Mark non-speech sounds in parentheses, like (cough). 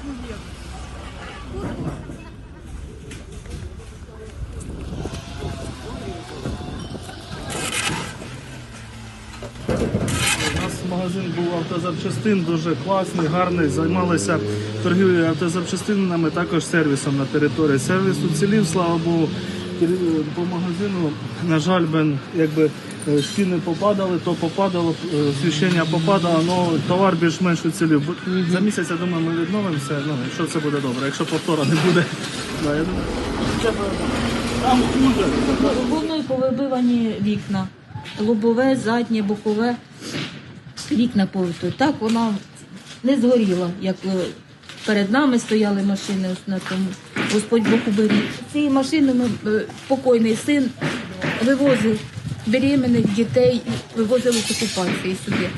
У нас магазин був автозапчастин, дуже класний, гарний. Займалися торгівлею автозапчастинами, також сервісом на території. Сервіс уцілів, слава Богу. По магазину, на жаль, бен, якби е, стіни попадали, то попадало, е, освіщення попадало, але товар більш-менш уцілів. За місяць, я думаю, ми відновимося, ну, якщо це буде добре. Якщо повтора не буде, (laughs) да, я думаю, це буде- там хуже. Головною повибивані вікна. Лобове, заднє, бокове. Вікна повито. Так вона не згоріла, як е, перед нами стояли машини ось на тому. Господь Бог убив. Машини ми покойний син вивозив беременних дітей, вивозив окупації сюди.